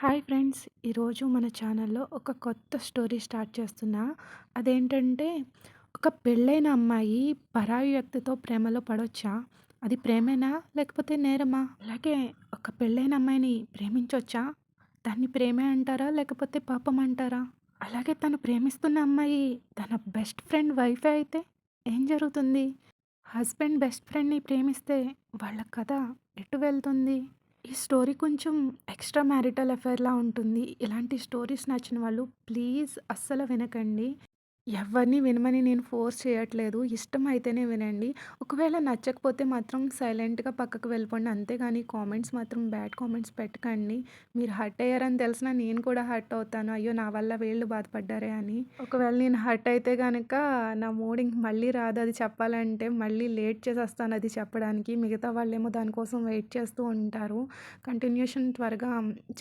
Hi friends ఈరోజు మన ఛానల్లో ఒక కొత్త స్టోరీ స్టార్ట్ చేస్తున్నా. అదేంటంటే ఒక పెళ్ళైన అమ్మాయి పరాయి వ్యక్తితో ప్రేమలో పడొచ్చా? అది ప్రేమేనా? లేకపోతే నేరమా? అలాగే ఒక పెళ్ళైన అమ్మాయిని ప్రేమించొచ్చా? దాన్ని ప్రేమే అంటారా? లేకపోతే పాపం అంటారా? అలాగే తను ప్రేమిస్తున్న అమ్మాయి తన బెస్ట్ ఫ్రెండ్ వైఫే అయితే ఏం జరుగుతుంది? హస్బెండ్ బెస్ట్ ఫ్రెండ్ని ప్రేమిస్తే వాళ్ళ కథ ఎటు వెళ్తుంది? ఈ స్టోరీ కొంచెం ఎక్స్ట్రా మ్యారిటల్ అఫైర్లా ఉంటుంది. ఇలాంటి స్టోరీస్ నచ్చిన వాళ్ళు ప్లీజ్ అస్సలు వినకండి. ఎవరిని వినమని నేను ఫోర్స్ చేయట్లేదు. ఇష్టం అయితేనే వినండి. ఒకవేళ నచ్చకపోతే మాత్రం సైలెంట్గా పక్కకు వెళ్ళిపోండి. అంతేగాని కామెంట్స్ మాత్రం బ్యాడ్ కామెంట్స్ పెట్టకండి. మీరు హర్ట్ అయ్యారని తెలిసినా నేను కూడా హర్ట్ అవుతాను. అయ్యో నా వల్ల వీళ్ళు బాధపడ్డారే అని. ఒకవేళ నేను హర్ట్ అయితే కనుక నా మూడ్ ఇంక మళ్ళీ రాదు. అది చెప్పాలంటే మళ్ళీ లేట్ చేసేస్తాను అది చెప్పడానికి. మిగతా వాళ్ళేమో దానికోసం వెయిట్ చేస్తూ ఉంటారు. కంటిన్యూషన్ త్వరగా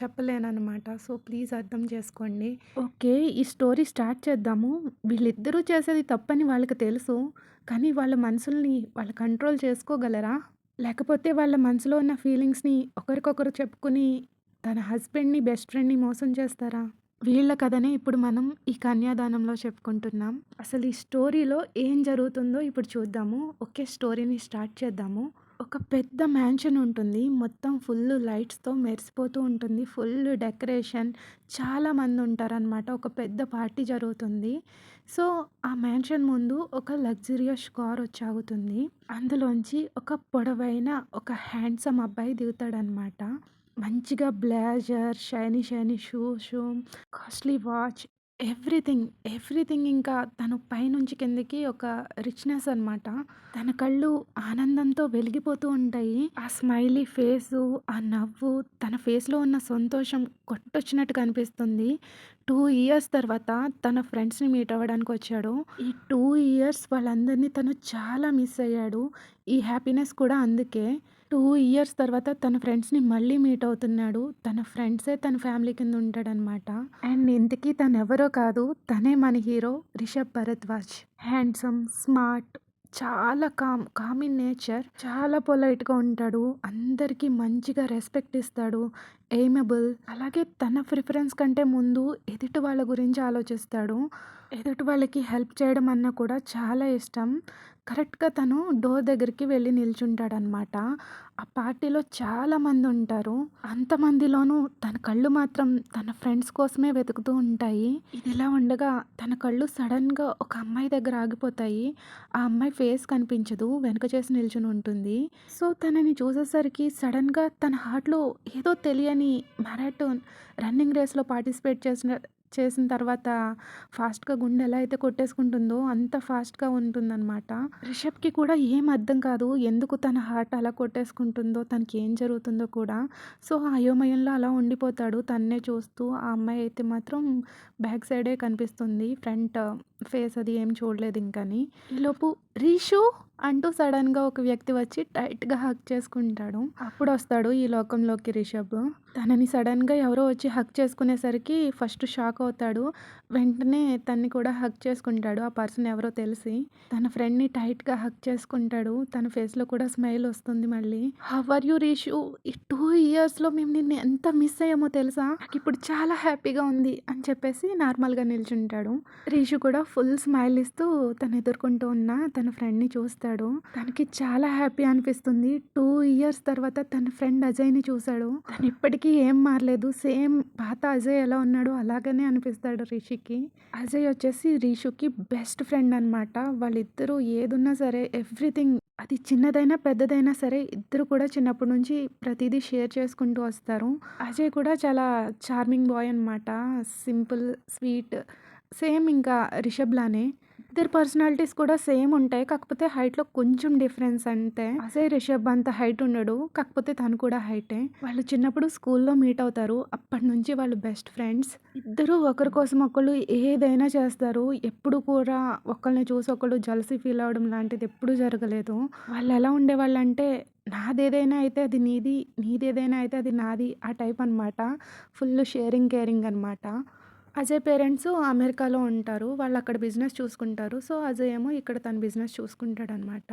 చెప్పలేనమాట సో ప్లీజ్ అర్థం చేసుకోండి. ఓకే ఈ స్టోరీ స్టార్ట్ చేద్దాము. వీళ్ళిద్దరూ చేసేది తప్పని వాళ్ళకి తెలుసు. కానీ వాళ్ళ మనసుల్ని వాళ్ళు కంట్రోల్ చేసుకోగలరా? లేకపోతే వాళ్ళ మనసులో ఉన్న ఫీలింగ్స్ని ఒకరికొకరు చెప్పుకుని తన హస్బెండ్ని బెస్ట్ ఫ్రెండ్ని మోసం చేస్తారా? వీళ్ళ కథనే ఇప్పుడు మనం ఈ కన్యాదానంలో చెప్పుకుంటున్నాం. అసలు ఈ స్టోరీలో ఏం జరుగుతుందో ఇప్పుడు చూద్దాము. ఒకే స్టోరీని స్టార్ట్ చేద్దాము. ఒక పెద్ద మ్యాన్షన్ ఉంటుంది. మొత్తం ఫుల్ లైట్స్తో మెరిసిపోతూ ఉంటుంది. Full decoration. చాలామంది ఉంటారనమాట ఒక పెద్ద పార్టీ జరుగుతుంది. సో ఆ మ్యాన్షన్ ముందు ఒక లగ్జరియస్ కార్ వచ్చి ఆగుతుంది. అందులోంచి ఒక పొడవైన ఒక హ్యాండ్సమ్ అబ్బాయి దిగుతాడనమాట మంచిగా blazer shiny shiny shoes costly watch everything everything ఇంకా తను పైనుంచి కిందకి ఒక రిచ్నెస్ అనమాట తన కళ్ళు ఆనందంతో వెలిగిపోతూ ఉంటాయి. ఆ స్మైలీ ఫేసు ఆ నవ్వు తన ఫేస్లో ఉన్న సంతోషం కొట్టొచ్చినట్టు కనిపిస్తుంది. టూ ఇయర్స్ తర్వాత తన ఫ్రెండ్స్ని మీట్ అవ్వడానికి వచ్చాడు. ఈ టూ ఇయర్స్ వాళ్ళందరినీ తను చాలా మిస్ అయ్యాడు. ఈ హ్యాపీనెస్ కూడా అందుకే. టూ ఇయర్స్ తర్వాత తన ఫ్రెండ్స్ని మళ్ళీ మీట్ అవుతున్నాడు. తన ఫ్రెండ్సే తన ఫ్యామిలీ కింద ఉంటాడనమాట అండ్ ఇంతకీ తను ఎవరో కాదు తనే మన hero Rishab Bharadwaj. Handsome smart చాలా కామ్ కామ్ ఇన్ నేచర్ చాలా పొలైట్గా ఉంటాడు. అందరికీ మంచిగా రెస్పెక్ట్ ఇస్తాడు. ఎయిమబుల్ అలాగే తన ప్రిఫరెన్స్ కంటే ముందు ఎదుటి వాళ్ళ గురించి ఆలోచిస్తాడు. ఎదుటి వాళ్ళకి హెల్ప్ చేయడం అన్న కూడా చాలా ఇష్టం. కరెక్ట్గా తను డోర్ దగ్గరికి వెళ్ళి నిల్చుంటాడనమాట. ఆ పార్టీలో చాలామంది ఉంటారు. అంతమందిలోనూ తన కళ్ళు మాత్రం తన ఫ్రెండ్స్ కోసమే వెతుకుతూ ఉంటాయి. ఇది ఇలా ఉండగా తన కళ్ళు సడన్గా ఒక అమ్మాయి దగ్గర ఆగిపోతాయి. ఆ అమ్మాయి ఫేస్ కనిపించదు వెనుక చేసి నిల్చుని ఉంటుంది. సో తనని చూసేసరికి సడన్గా తన హార్ట్లో ఏదో తెలియని మ్యారథాన్ రన్నింగ్ రేస్లో పార్టిసిపేట్ చేసిన చేసిన తర్వాత ఫాస్ట్‌గా గుండె ఎలా అయితే కొట్టేసుకుంటుందో అంత ఫాస్ట్‌గా ఉంటుందన్నమాట. రిషబ్‌కి కూడా ఏం అర్థం కాదు. ఎందుకు తన హార్ట్ అలా కొట్టేసుకుంటుందో, తనకి ఏం జరుగుతుందో కూడా. సో, ఆ అయోమయంలో అలా ఉండిపోతాడు. తన్నే చూస్తూ ఆ అమ్మాయి అయితే మాత్రం బ్యాక్ సైడే కనిపిస్తుంది. ఫ్రంట్ ఫేస్ అది ఏం చూడలేదు ఇంకని. ఈలోపు రీషు అంటూ సడన్‌గా ఒక వ్యక్తి వచ్చి టైట్‌గా హగ్ చేసుకుంటాడు. అప్పుడొస్తాడు ఈ లోకంలోకి రిషబ్. తనని సడన్‌గా ఎవరో వచ్చి హగ్ చేసుకునేసరికి ఫస్ట్ షాక్ అవుతాడు. వెంటనే తనని కూడా హగ్ చేసుకుంటాడు. ఆ పర్సన్ ఎవరో తెలిసి. తన ఫ్రెండ్‌ని టైట్‌గా హగ్ చేసుకుంటాడు. తన ఫేస్‌లో కూడా స్మైల్ వస్తుంది మళ్ళీ. How are you Rishu? ఈ 2 ఇయర్స్‌లో మేము నిన్ను ఎంత మిస్ అయ్యామో తెలుసా? నాకిప్పుడు చాలా హ్యాపీగా ఉంది అని చెప్పేసి నార్మల్‌గా నిల్చుంటాడు. రీషు కూడా ఫుల్ స్మైల్ ఇస్తూ తను ఎదుర్కొంటూ ఉన్న తన ఫ్రెండ్‌ని చూస్తాడు. తనకి చాలా హ్యాపీ అనిపిస్తుంది. టూ ఇయర్స్ తర్వాత తన ఫ్రెండ్ అజయ్‌ని చూసాడు. తను ఇప్పటికీ ఏం మారలేదు. సేమ్ పాత అజయ్ ఎలా ఉన్నాడో అలాగనే అనిపిస్తాడు రిషికి. అజయ్ వచ్చేసి రిషుకి బెస్ట్ ఫ్రెండ్ అనమాట. వాళ్ళిద్దరూ ఏదున్నా సరే ఎవ్రీథింగ్ అది చిన్నదైనా, పెద్దదైనా సరే ఇద్దరు కూడా చిన్నప్పటి నుంచి ప్రతిదీ షేర్ చేసుకుంటూ వస్తారు. అజయ్ కూడా చాలా చార్మింగ్ బాయ్ అనమాట. సింపుల్, స్వీట్ సేమ్ ఇంకా రిషబ్ లానే. పర్సనాలిటీస్ కూడా సేమ్ ఉంటాయి. కాకపోతే హైట్‌లో కొంచెం డిఫరెన్స్ అంతే. అసే రిషబ్ అంత హైట్ ఉండడు. కాకపోతే తను కూడా హైటే. వాళ్ళు చిన్నప్పుడు స్కూల్‌లో మీట్ అవుతారు. అప్పటి నుంచి వాళ్ళు బెస్ట్ ఫ్రెండ్స్. ఇద్దరూ ఒకరి కోసం ఒకళ్ళు ఏదైనా చేస్తారు. ఎప్పుడు కూడా ఒకళ్ళని చూసి ఒకళ్ళు జలసి ఫీల్ అవడం లాంటిది ఎప్పుడూ జరగలేదు. వాళ్ళు ఎలా ఉండేవాళ్ళు అంటే నాదేదైనా అయితే అది నీది. నీదేదైనా అయితే అది నాది. ఆ టైప్ అనమాట. ఫుల్ షేరింగ్, కేరింగ్ అనమాట. అజయ్ పేరెంట్స్ అమెరికాలో ఉంటారు. వాళ్ళు అక్కడ బిజినెస్ చూసుకుంటారు. సో, అజయ్ ఏమో ఇక్కడ తన బిజినెస్ చూసుకుంటాడనమాట.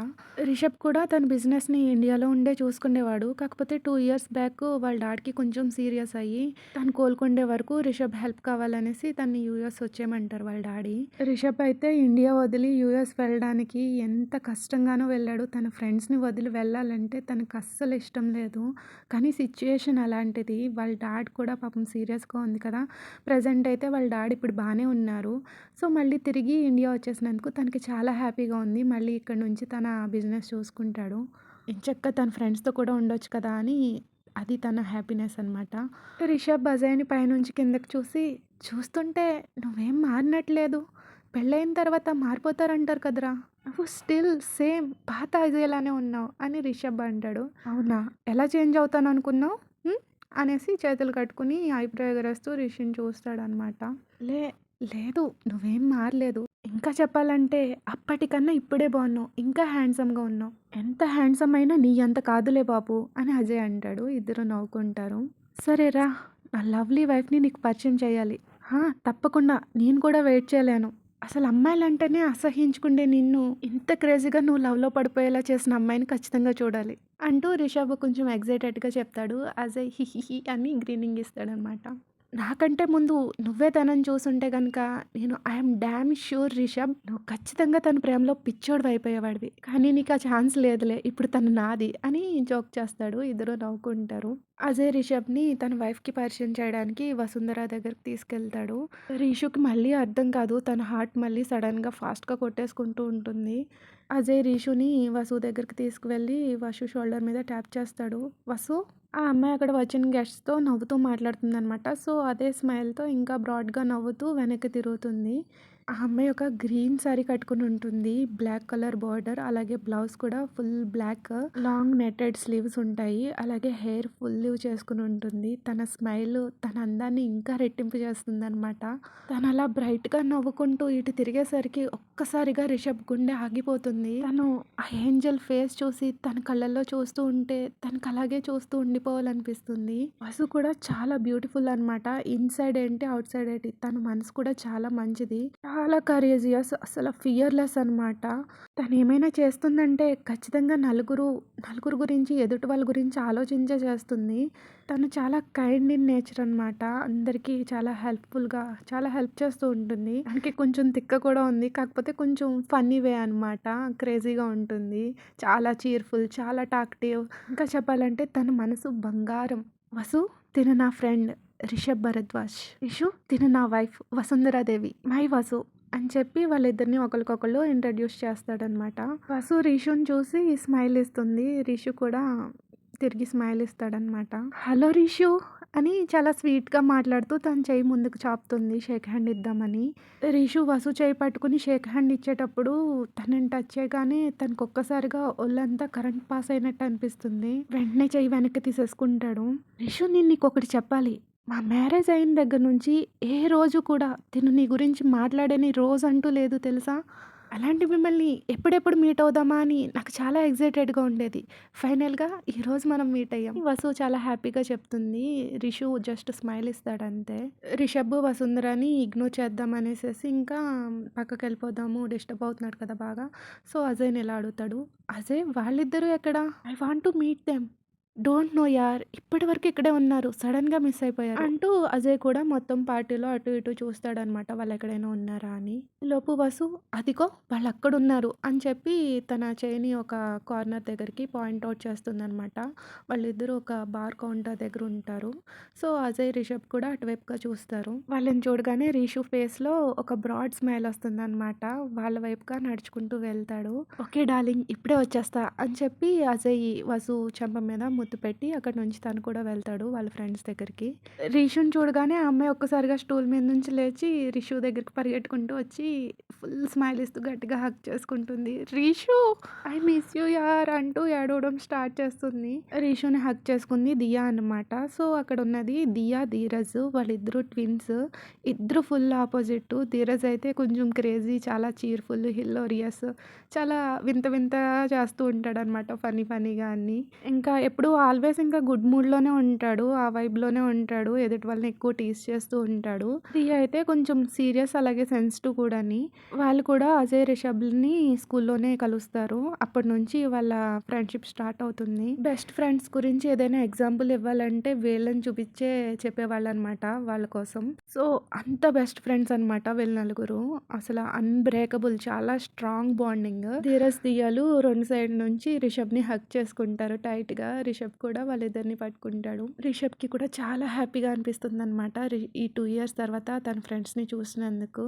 రిషబ్ కూడా తన బిజినెస్‌ని ఇండియాలో ఉండే చూసుకునేవాడు. కాకపోతే టూ ఇయర్స్ బ్యాక్ వాళ్ళ డాడ్‌కి కొంచెం సీరియస్ అయ్యి, తను కోలుకుండే వరకు రిషబ్ హెల్ప్ కావాలనేసి తను యూఎస్ వచ్చేయమంటారు వాళ్ళ డాడీ. రిషబ్ అయితే ఇండియా వదిలి యూఎస్ వెళ్ళడానికి ఎంత కష్టంగానో వెళ్ళాడు. తన ఫ్రెండ్స్‌ని వదిలి వెళ్ళాలంటే తనకు అస్సలు ఇష్టం లేదు. కానీ సిచ్యుయేషన్ అలాంటిది. వాళ్ళ డాడ్ కూడా పాపం సీరియస్‌గా ఉంది కదా! ప్రజెంట్ అయితే వాళ్ళ డాడీ ఇప్పుడు బాగానే ఉన్నారు. సో, మళ్ళీ తిరిగి ఇండియా వచ్చేసినందుకు తనకి చాలా హ్యాపీగా ఉంది. మళ్ళీ ఇక్కడి నుంచి తన బిజినెస్ చూసుకుంటాడు. ఎంచక్కా తన ఫ్రెండ్స్‌తో కూడా ఉండొచ్చు కదా! అని అది తన హ్యాపీనెస్ అనమాట. రిషబ్ బజాయిని పైనుంచి కిందకి చూసి, చూస్తుంటే నువ్వేం మారినట్లేదు. పెళ్ళయిన తర్వాత మారిపోతారంటారు కదరా! నువ్వు స్టిల్ సేమ్ పాత అదేలానే ఉన్నావు అని రిషబ్ అంటాడు. అవునా! ఎలా చేంజ్ అవుతాను అనుకున్నావు అనేసి చేతులు కట్టుకొని ఐబ్రో ఎగరేస్తూ రిషిని చూస్తాడనమాట. లే లేదు నువ్వేం మారలేదు. ఇంకా చెప్పాలంటే అప్పటికన్నా ఇప్పుడే బాగున్నావు. ఇంకా హ్యాండ్సమ్‌గా ఉన్నావు. ఎంత హ్యాండ్సమ్ అయినా నీ అంత కాదులే బాబు అని అజయ్ అంటాడు. ఇద్దరు నవ్వుకుంటారు. సరే రా! నా లవ్లీ వైఫ్‌ని నీకు పరిచయం చేయాలి. తప్పకుండా నేను కూడా వెయిట్ చేయలేను. అసలు అమ్మాయిలంటేనే అసహించుకుండే నిన్ను ఇంత క్రేజీగా నువ్వు లవ్‌లో పడిపోయేలా చేసిన అమ్మాయిని ఖచ్చితంగా చూడాలి. అంటూ రిషబ్ కొంచెం ఎగ్జైటెడ్గా చెప్తాడు. అజయ్ హిహిహి అని గ్రీనింగ్ ఇస్తాడనమాట. నాకంటే ముందు నువ్వే తనని చూసుంటే గనక నేను ఐఎమ్ డ్యామ్ ష్యూర్ రిషబ్ నువ్వు ఖచ్చితంగా తన ప్రేమలో పిచ్చోడు అయిపోయేవాడివి. కానీ నీకు ఆ ఛాన్స్ లేదులే. ఇప్పుడు తను నాది అని జోక్ చేస్తాడు. ఇద్దరు నవ్వుకుంటారు. అజయ్ రిషబ్‌ని తన వైఫ్‌కి పరిచయం చేయడానికి వసుంధర దగ్గరికి తీసుకెళ్తాడు. రీషుకి మళ్ళీ అర్థం కాదు. తన హార్ట్ మళ్ళీ సడన్గా ఫాస్ట్‌గా కొట్టేసుకుంటూ ఉంటుంది. అజయ్ రీషుని వసు దగ్గరికి తీసుకువెళ్ళి వసు షోల్డర్ మీద ట్యాప్ చేస్తాడు. వసు ఆ అమ్మాయి అక్కడ వచ్చిన గెస్ట్స్‌తో నవ్వుతూ మాట్లాడుతుందనమాట. సో, అదే స్మైల్‌తో ఇంకా బ్రాడ్‌గా నవ్వుతూ వెనక్కి తిరుగుతుంది. ఆ అమ్మాయి ఒక గ్రీన్ సారీ కట్టుకొని ఉంటుంది. బ్లాక్ కలర్ బార్డర్ అలాగే బ్లౌజ్ కూడా full black long netted sleeves ఉంటాయి. అలాగే హెయిర్ ఫుల్ లీవ్ ఉంటుంది. తన స్మైల్ తన అందాన్ని ఇంకా రెట్టింపు చేస్తుంది అనమాట తను అలా బ్రైట్‌గా నవ్వుకుంటూ ఇటు తిరిగేసరికి ఒక్కసారిగా రిషబ్ గుండె ఆగిపోతుంది. తను ఆ ఏంజెల్ ఫేస్ చూసి తన కళ్ళల్లో చూస్తూ ఉంటే తనకు అలాగే చూస్తూ ఉండిపోవాలనిపిస్తుంది. వసు కూడా చాలా బ్యూటిఫుల్ అనమాట. ఇన్‌సైడ్ ఏంటి, అవుట్ సైడ్ ఏంటి తన మనసు కూడా చాలా మంచిది. చాలా కరేజియస్ అసలు ఫియర్‌లెస్ అనమాట. తను ఏమైనా చేస్తుందంటే ఖచ్చితంగా నలుగురు నలుగురు గురించి ఎదుటి వాళ్ళ గురించి ఆలోచించే చేస్తుంది. తను చాలా కైండ్ ఇన్ నేచర్ అనమాట. అందరికీ చాలా హెల్ప్‌ఫుల్‌గా చాలా హెల్ప్ చేస్తూ ఉంటుంది. తనకి కొంచెం తిక్క కూడా ఉంది. కాకపోతే కొంచెం ఫన్నీ వే అనమాట. క్రేజీగా ఉంటుంది. చాలా చీర్‌ఫుల్ చాలా టాక్టివ్ ఇంకా చెప్పాలంటే తన మనసు బంగారం. వసు తిన నా ఫ్రెండ్ రిషబ్ భరద్వాజ్. రిషు తిను నా వైఫ్ వసుంధరాదేవి. మై వసు అని చెప్పి వాళ్ళిద్దరిని ఒకరికొకళ్ళు ఇంట్రడ్యూస్ చేస్తాడనమాట. వసు రిషుని చూసి స్మైల్ ఇస్తుంది. రిషు కూడా తిరిగి స్మైల్ ఇస్తాడనమాట. హలో రిషు అని చాలా స్వీట్‌గా మాట్లాడుతూ తన చెయ్యి ముందుకు చాపుతుంది షేక్ హ్యాండ్ ఇద్దామని. రిషు వసు చేయి పట్టుకుని షేక్ హ్యాండ్ ఇచ్చేటప్పుడు తనని టచ్ చేయగానే తనకు ఒక్కసారిగా ఒళ్ళంతా కరెంట్ పాస్ అయినట్టు అనిపిస్తుంది. వెంటనే చేయి వెనక్కి తీసేసుకుంటాడు. రిషు నేను నీకొకటి చెప్పాలి. మా మ్యారేజ్ అయిన దగ్గర నుంచి ఏ రోజు కూడా తిను నీ గురించి మాట్లాడని రోజు అంటూ లేదు తెలుసా? అలాంటి మిమ్మల్ని ఎప్పుడెప్పుడు మీట్ అవుదామా అని నాకు చాలా ఎక్సైటెడ్‌గా ఉండేది. ఫైనల్‌గా ఈరోజు మనం మీట్ అయ్యాం. వసు చాలా హ్యాపీగా చెప్తుంది. రిషు జస్ట్ స్మైల్ ఇస్తాడంతే. రిషబ్, వసుంధరాని ఇగ్నోర్ చేద్దాం అనేసి ఇంకా పక్కకి వెళ్ళిపోదాము డిస్టర్బ్ అవుతున్నాడు కదా బాగా. సో, అజయ్‌ని ఎలా అడుగుతాడు. అజయ్ వాళ్ళిద్దరూ ఎక్కడ? I want to meet them. Don't know యార్ ఇప్పటివరకు ఇక్కడే ఉన్నారు. సడన్గా మిస్ అయిపోయారు. అంటూ అజయ్ కూడా మొత్తం పార్టీలో అటు ఇటు చూస్తాడనమాట. వాళ్ళు ఎక్కడైనా ఉన్నారా అని. లోపు వసు అదిగో వాళ్ళక్కడున్నారు అని చెప్పి తన చెయ్యిని ఒక కార్నర్ దగ్గరికి పాయింట్ అవుట్ చేస్తుందనమాట. వాళ్ళిద్దరూ ఒక బార్ కౌంటర్ దగ్గర ఉంటారు. సో, అజయ్, రిషబ్ కూడా అటువైపుగా చూస్తారు. వాళ్ళని చూడగానే రిషు ఫేస్‌లో ఒక బ్రాడ్ స్మైల్ వస్తుందనమాట. వాళ్ళ వైపుగా నడుచుకుంటూ వెళ్తాడు. ఓకే డార్లింగ్ ఇప్పుడే వచ్చేస్తా అని చెప్పి అజయ్ వసు చెంప మీద ముద్దు పెట్టి అక్కడి నుంచి తను కూడా వెళ్తాడు వాళ్ళ ఫ్రెండ్స్ దగ్గరికి. రిషుని చూడగానే ఆ అమ్మాయి ఒక్కసారిగా స్టూల్ మీద నుంచి లేచి రిషు దగ్గరికి పరిగెట్టుకుంటూ వచ్చి ఫుల్ స్మైల్ ఇస్తూ గట్టిగా హక్ చేసుకుంటుంది. రిషు ఐ మిస్ యూ యార్ అంటూ ఏడవడం స్టార్ట్ చేస్తుంది. రిషుని హక్ చేసుకుంది దియా అనమాట. సో, అక్కడ ఉన్నది దియా, ధీరజ్ వాళ్ళిద్దరూ ట్విన్స్. ఇద్దరు ఫుల్ ఆపోజిట్. ధీరజ్ అయితే కొంచెం క్రేజీ చాలా చీర్‌ఫుల్, హిల్లోరియస్ చాలా వింత వింతగా చేస్తూ ఉంటాడనమాట ఫనీ ఫనీగా అన్నీ. ఇంకా ఎప్పుడూ ఆల్వేస్ ఇంకా గుడ్ మూడ్‌లోనే ఉంటాడు. ఆ వైబ్‌లోనే ఉంటాడు. ఎదుటి వాళ్ళని ఎక్కువ టీజ్ చేస్తూ ఉంటాడు. ప్రియ అయితే కొంచెం సీరియస్ అలాగే సెన్సిటివ్ కూడాని. వాళ్ళు కూడా అజయ్, రిషబ్‌ని స్కూల్లోనే కలుస్తారు. అప్పటి నుంచి వాళ్ళ ఫ్రెండ్‌షిప్ స్టార్ట్ అవుతుంది. బెస్ట్ ఫ్రెండ్స్ గురించి ఏదైనా ఎగ్జాంపుల్ ఇవ్వాలంటే వీళ్ళని చూపించే చెప్పేవాళ్ళు అనమాట వాళ్ళ కోసం. సో, అంత బెస్ట్ ఫ్రెండ్స్ అనమాట వీళ్ళు నలుగురు. అసలు అన్‌బ్రేకబుల్ చాలా స్ట్రాంగ్ బాండింగ్. ధీరస్ దియాలు రెండు సైడ్ నుంచి రిషబ్‌ని హక్ చేసుకుంటారు టైట్‌గా. రిషబ్ కూడా వాళ్ళిద్దరిని పట్టుకుంటాడు. రిషబ్‌కి కూడా చాలా హ్యాపీగా అనిపిస్తుంది అనమాట ఈ టూ ఇయర్స్ తర్వాత తన ఫ్రెండ్స్‌ని చూసినందుకు.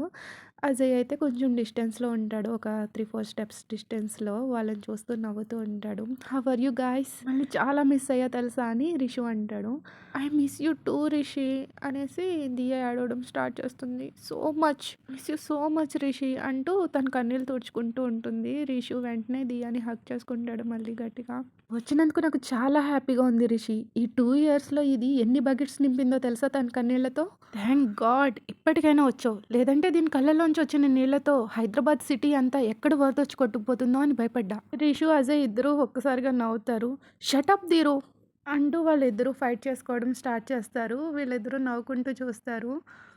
అజయ్ అయితే కొంచెం డిస్టెన్స్‌లో ఉంటాడు. ఒక 3, 4 స్టెప్స్ డిస్టెన్స్‌లో వాళ్ళని చూస్తూ నవ్వుతూ ఉంటాడు. హవర్ యూ గాయస్ మళ్ళీ చాలా మిస్ అయ్యా తెలుసా అని రిషు అంటాడు. I miss you too Rishi అనేసి దియా ఆడవడం స్టార్ట్ చేస్తుంది. So much miss you so much Rishi అంటూ తన కన్నీళ్ళు తుడుచుకుంటూ ఉంటుంది. రిషు వెంటనే దియాని హక్ చేసుకుంటాడు మళ్ళీ గట్టిగా. వచ్చినందుకు నాకు చాలా హ్యాపీగా ఉంది రిషి. ఈ 2 ఇయర్స్‌లో ఇది ఎన్ని బకెట్స్ నింపిందో తెలుసా తన కన్నీళ్ళతో? థాంక్ గాడ్ ఇప్పటికైనా వచ్చావు. లేదంటే దీని కళ్ళలోంచి వచ్చిన నీళ్ళతో హైదరాబాద్ సిటీ అంతా ఎక్కడ వరదొచ్చి కొట్టుకుపోతుందో అని భయపడ్డా. రిషు, అజయ్ ఇద్దరూ ఒక్కసారిగా నవ్వుతారు. షట్ అప్ ధీరు అంటూ వాళ్ళిద్దరూ ఫైట్ చేసుకోవడం స్టార్ట్ చేస్తారు. వీళ్ళిద్దరూ నవ్వుకుంటూ చూస్తారు.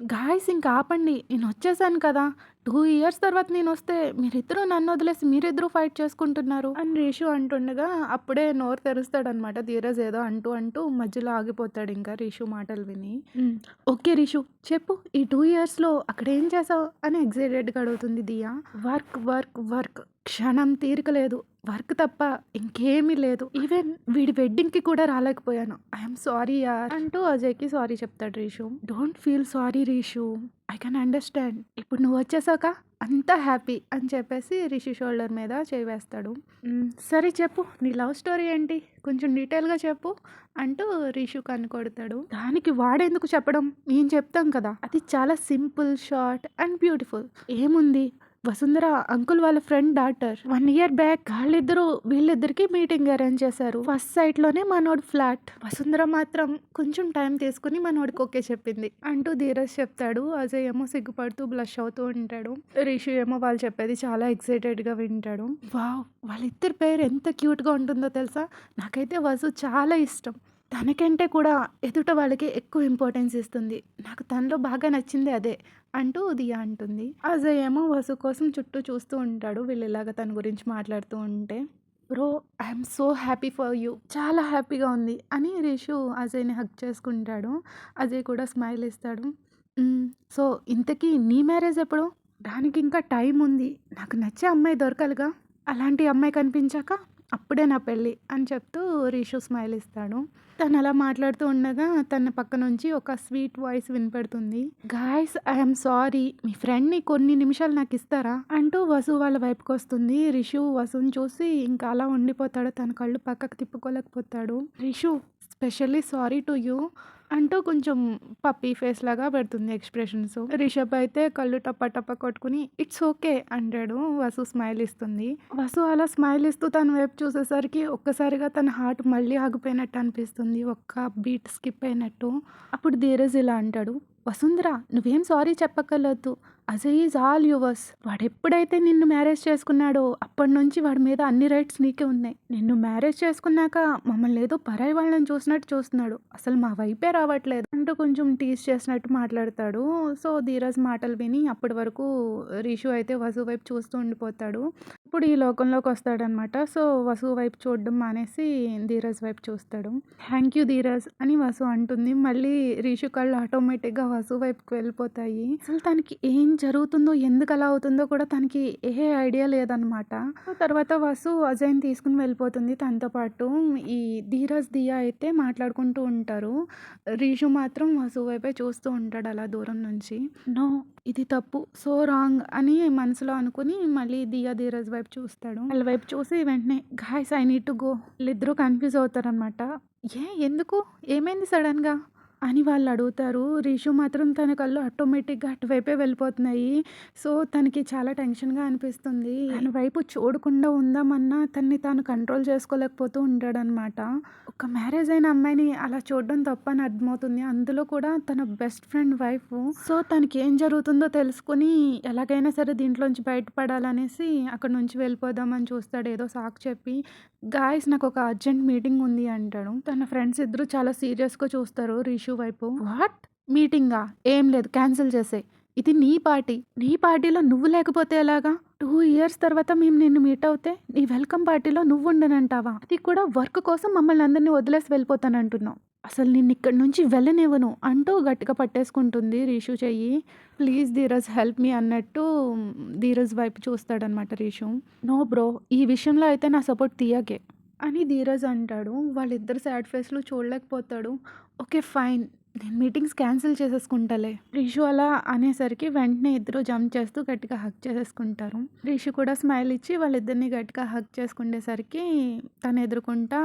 గాయ్స్ ఇంక ఆపండి. నేనొచ్చేసాను కదా! 2 ఇయర్స్ తర్వాత నేనొస్తే మీరిద్దరూ నన్నొదిలేసి మీరిద్దరూ ఫైట్ చేసుకుంటున్నారు అని రిషు అంటుండగా అప్పుడే నోరు తెరుస్తాడనమాట ధీరజ్ ఏదో అంటూ అంటూ మధ్యలో ఆగిపోతాడింక రిషు మాటలు విని. ఓకే రిషు చెప్పు ఈ 2 ఇయర్స్‌లో అక్కడేం చేశావు? అని ఎక్సైటెడ్‌గా అడుగుతుంది దియా. Work, work, work. క్షణం తీరిక లేదు. వర్క్ తప్ప ఇంకేమీ లేదు. ఈవెన్ వీడి వెడ్డింగ్‌కి కూడా రాలేకపోయాను. ఐ యామ్ సారీ యార్ అంటూ అజయ్‌కి సారీ చెప్తాడు Rishu. Don't feel sorry Rishu. I can understand. ఇప్పుడు నువ్వొచ్చేసాక అంతా హ్యాపీ అని చెప్పేసి రిషి షోల్డర్ మీద చేయి వేస్తాడు. హ్మ్. సరే చెప్పు నీ లవ్ స్టోరీ ఏంటి? కొంచెం డీటెయిల్‌గా చెప్పు అంటూ రిషు కొడతాడు. దానికి వాడెందుకు చెప్పడం? మేము చెప్తాం కదా! అది చాలా సింపుల్, షార్ట్ అండ్ బ్యూటిఫుల్. ఏముంది వసుంధర అంకుల్ వాళ్ళ friend daughter. One year back వాళ్ళిద్దరూ వీళ్ళిద్దరికీ మీటింగ్ అరేంజ్ చేశారు. ఫస్ట్ సైట్‌లోనే మనోడు ఫ్లాట్. వసుంధర మాత్రం కొంచెం టైం తీసుకుని మనోడికి ఓకే చెప్పింది అంటూ ధీరజ్ చెప్తాడు. అజయ్ ఏమో సిగ్గుపడుతూ బ్లష్ అవుతూ ఉంటాడు. రిషి ఏమో వాళ్ళు చెప్పేది చాలా ఎక్సైటెడ్‌గా వింటాడు. వావ్! వాళ్ళిద్దరి పేరు ఎంత క్యూట్‌గా ఉంటుందో తెలుసా? నాకైతే వసు చాలా ఇష్టం. తనకంటే కూడా ఎదుట వాళ్ళకి ఎక్కువ ఇంపార్టెన్స్ ఇస్తుంది. నాకు తనలో బాగా నచ్చింది అదే అంటూ దియా అంటుంది. అజయ్ ఏమో వసు కోసం చుట్టూ చూస్తూ ఉంటాడు. వీళ్ళు తన గురించి మాట్లాడుతూ ఉంటే. Bro I so happy for you. చాలా హ్యాపీగా ఉంది అని రిషు అజయ్‌ని హక్ చేసుకుంటాడు. అజయ్ కూడా స్మైల్ ఇస్తాడు. సో ఇంతకీ నీ మ్యారేజ్ ఎప్పుడు? దానికి ఇంకా టైం ఉంది. నాకు నచ్చే అమ్మాయి దొరకాలిగా. అలాంటి అమ్మాయి కనిపించాక అప్పుడే నా పెళ్ళి అని చెప్తూ రీషు స్మైల్ ఇస్తాడు. తను అలా మాట్లాడుతూ ఉండగా తన పక్క నుంచి ఒక స్వీట్ వాయిస్ వినపడుతుంది. Guys I sorry. మీ ఫ్రెండ్‌ని కొన్ని నిమిషాలు నాకు ఇస్తారా అంటూ వసు వాళ్ళ వైపుకి వస్తుంది రిషు వసుని చూసి ఇంకా అలా ఉండిపోతాడు. తన కళ్ళు పక్కకు తిప్పుకోలేకపోతాడు. Rishu specially sorry to you అంటూ కొంచెం పప్పీ ఫేస్ లాగా పెడుతుంది ఎక్స్‌ప్రెషన్స్. రిషబ్ అయితే కళ్ళు టప్ప టప్ప కొట్టుకుని ఇట్స్ ఓకే అంటాడు. వసు స్మైల్ ఇస్తుంది. వసు అలా స్మైల్ ఇస్తూ తన వైపు చూసేసరికి ఒక్కసారిగా తన హార్ట్ మళ్ళీ ఆగిపోయినట్టు అనిపిస్తుంది. ఒక్క బీట్ స్కిప్ అయినట్టు. అప్పుడు ధీరజ్ ఇలా అంటాడు. వసుంధర నువ్వేం సారీ చెప్పక్కర్లేదు. Ajay is all yours. వాడెప్పుడైతే నిన్ను మ్యారేజ్ చేసుకున్నాడో అప్పటి నుంచి వాడి మీద అన్ని రైట్స్ నీకే ఉన్నాయి. నిన్ను మ్యారేజ్ చేసుకున్నాక మమ్మల్ని ఏదో పరాయి వాళ్ళని చూసినట్టు చూస్తున్నాడు. అసలు మా వైపే రావట్లేదు అంటూ కొంచెం టీజ్ చేసినట్టు మాట్లాడతాడు. సో ధీరజ్ మాటలు విని అప్పటి వరకు రిషు అయితే వసు వైపు చూస్తూ ఉండిపోతాడు. ఇప్పుడు ఈ లోకంలోకి వస్తాడనమాట. సో వసు వైపు చూడడం మానేసి ధీరజ్ వైపు చూస్తాడు. థ్యాంక్ యూ ధీరజ్ అని వసు అంటుంది. మళ్ళీ రీషు కళ్ళు ఆటోమేటిక్‌గా వసు వైపుకి వెళ్ళిపోతాయి. అసలు తనకి ఏం జరుగుతుందో ఎందుకు అలా అవుతుందో కూడా తనకి ఏ ఐడియా లేదనమాట. తర్వాత వసు అజయ్‌ని తీసుకొని వెళ్ళిపోతుంది తనతో పాటు. ఈ ధీరజ్, దియా అయితే మాట్లాడుకుంటూ ఉంటారు. రీషు మాత్రం వసు వైపే చూస్తూ ఉంటాడు అలా దూరం నుంచి. నో ఇది తప్పు. సో రాంగ్ అని మనసులో అనుకుని మళ్ళీ దియా, ధీరజ్ వైపు వైపు చూస్తాడు. వాళ్ళ వైపు చూసి వెంటనే guys I need to go వీళ్ళిద్దరూ కన్‌ఫ్యూజ్ అవుతారనమాట. ఏ ఎందుకు? ఏమైంది సడన్గా అని వాళ్ళు అడుగుతారు. రిషు మాత్రం తన కళ్ళు ఆటోమేటిక్‌గా అటువైపే వెళ్ళిపోతున్నాయి. సో తనకి చాలా టెన్షన్‌గా అనిపిస్తుంది. తన వైపు చూడకుండా ఉందామన్నా తన్ని తాను కంట్రోల్ చేసుకోలేకపోతూ ఉంటాడనమాట. ఒక మ్యారేజ్ అయిన అమ్మాయిని అలా చూడడం తప్పని అర్థమవుతుంది. అందులో కూడా తన బెస్ట్ ఫ్రెండ్ వైఫ్. సో తనకి ఏం జరుగుతుందో తెలుసుకొని ఎలాగైనా సరే దీంట్లోంచి బయటపడాలనేసి అక్కడి నుంచి వెళ్ళిపోదామని చూస్తాడు. ఏదో సాకు చెప్పి గాయ్స్ ఒక అర్జెంట్ మీటింగ్ ఉంది అంటాడు. తన ఫ్రెండ్స్ ఇద్దరు చాలా సీరియస్‌గా చూస్తారు రీషు వైపు. వాట్? మీటింగా? ఏం లేదు క్యాన్సిల్ చేసే ఇది నీ పార్టీ. నీ పార్టీలో నువ్వు లేకపోతే ఎలాగా? టూ ఇయర్స్ తర్వాత మేము నిన్ను మీట్ అవుతే నీ వెల్కమ్ పార్టీలో నువ్వు ఉండనంటావా అది కూడా వర్క్ కోసం మమ్మల్ని అందరిని వదిలేసి వెళ్ళిపోతానంటున్నావు. అసలు నిన్నిక్కడి నుంచి వెళ్ళనివ్వను అంటూ గట్టిగా పట్టేసుకుంటుంది రీషు చెయ్యి. ప్లీజ్ ధీరజ్ హెల్ప్ మీ అన్నట్టు ధీరజ్ వైపు చూస్తాడనమాట రిషు. నో బ్రో ఈ విషయంలో అయితే నా సపోర్ట్ తీయకే అని ధీరజ్ అంటాడు. వాళ్ళిద్దరు సాడ్ ఫేస్‌లు చూడలేకపోతాడు. Okay fine. నేను మీటింగ్స్ క్యాన్సిల్ చేసేసుకుంటాలే. రిషు అలా అనేసరికి వెంటనే ఇద్దరు జంప్ చేస్తూ గట్టిగా హక్ చేసేసుకుంటారు. రిషు కూడా స్మైల్ ఇచ్చి వాళ్ళిద్దరిని గట్టిగా హక్ చేసుకునేసరికి తను ఎదుర్కొంటా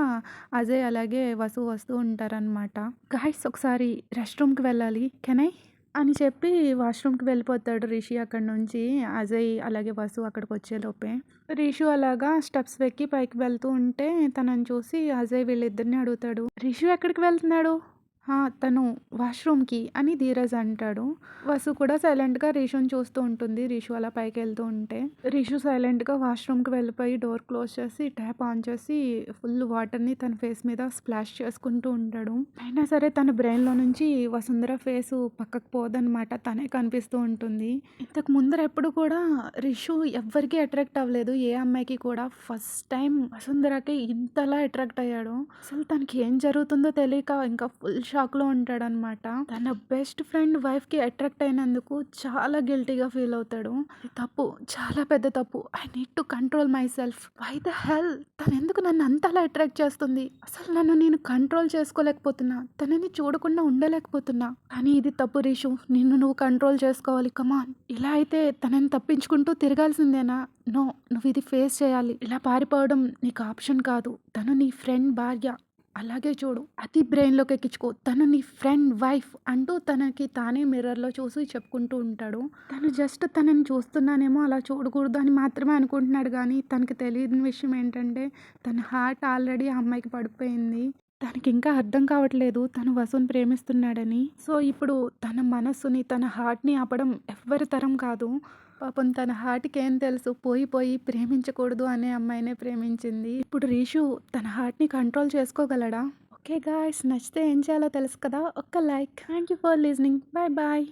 అజయ్ అలాగే వసు వస్తూ ఉంటారనమాట. గాయ్స్ ఒకసారి రెస్ట్ రూమ్‌కి వెళ్ళాలి. కెనై అని చెప్పి వాష్‌రూమ్‌కి వెళ్ళిపోతాడు రిషి అక్కడి నుంచి. అజయ్ అలాగే వసు అక్కడికి వచ్చేలోపే రిషు అలాగా స్టెప్స్ ఎక్కి పైకి వెళ్తూ ఉంటే తనని చూసి అజయ్ వీళ్ళిద్దరిని అడుగుతాడు. రిషు ఎక్కడికి వెళ్తున్నాడు? తను వాష్‌రూమ్‌కి అని ధీరజ్ అంటాడు. వసు కూడా సైలెంట్‌గా రిషుని చూస్తూ ఉంటుంది. రిషు అలా పైకెళ్తూ ఉంటే. రిషు సైలెంట్‌గా వాష్‌రూమ్‌కి వెళ్ళిపోయి డోర్ క్లోజ్ చేసి ట్యాప్ ఆన్ చేసి ఫుల్ వాటర్‌ని తన ఫేస్ మీద స్ప్లాష్ చేసుకుంటూ ఉంటాడు. అయినా సరే తన బ్రెయిన్‌లో నుంచి వసుంధర ఫేస్ పక్కకు పోదనమాట. తనే కనిపిస్తూ ఉంటుంది. ఇంతకు ముందర ఎప్పుడు కూడా రిషు ఎవ్వరికీ అట్రాక్ట్ అవ్వలేదు. ఏ అమ్మాయికి కూడా ఫస్ట్ టైం వసుంధరకి ఇంతలా అట్రాక్ట్ అయ్యాడు. అసలు తనకి ఏం జరుగుతుందో తెలియక ఇంకా ఫుల్ షాక్‌లో ఉంటాడనమాట. తన బెస్ట్ ఫ్రెండ్ వైఫ్‌కి అట్రాక్ట్ అయినందుకు చాలా గిల్టీగా ఫీల్ అవుతాడు. తప్పు. చాలా పెద్ద తప్పు. I need to control myself. Why the hell? తనెందుకు నన్ను అంతలా అట్రాక్ట్ చేస్తుంది? అసలు నన్ను నేను కంట్రోల్ చేసుకోలేకపోతున్నా. తనని చూడకుండా ఉండలేకపోతున్నా. కానీ ఇది తప్పు రీషు నిన్ను నువ్వు కంట్రోల్ చేసుకోవాలి. కమాన్. ఇలా అయితే తనని తప్పించుకుంటూ తిరగాల్సిందేనా? నో. నువ్వు ఇది ఫేస్ చేయాలి. ఇలా పారిపోవడం నీకు ఆప్షన్ కాదు. తను నీ ఫ్రెండ్ భార్య. అలాగే చూడు. అది బ్రెయిన్‌లోకి ఎక్కించుకో. తను నీ ఫ్రెండ్ వైఫ్ అంటూ తనకి తానే మిర్రర్‌లో చూసి చెప్పుకుంటూ ఉంటాడు. తను జస్ట్ తనని చూస్తున్నానేమో అలా చూడకూడదు అని మాత్రమే అనుకుంటున్నాడు కానీ తనకి తెలియని విషయం ఏంటంటే తన హార్ట్ ఆల్రెడీ ఆ అమ్మాయికి పడిపోయింది. తనకింకా అర్థం కావట్లేదు తను వసుని ప్రేమిస్తున్నాడని. సో ఇప్పుడు తన మనస్సుని, తన హార్ట్‌ని ఆపడం ఎవ్వరి తరం కాదు. పాపం తన హార్ట్‌కి ఏం తెలుసు పోయి పోయి ప్రేమించకూడదు అనే అమ్మాయినే ప్రేమించింది. ఇప్పుడు రీషు తన హార్ట్‌ని కంట్రోల్ చేసుకోగలడా? ఓకే గాయ్స్ నచ్చితే ఏం చేయాలో తెలుసు కదా! ఒక్క like. Thank you for listening. Bye bye.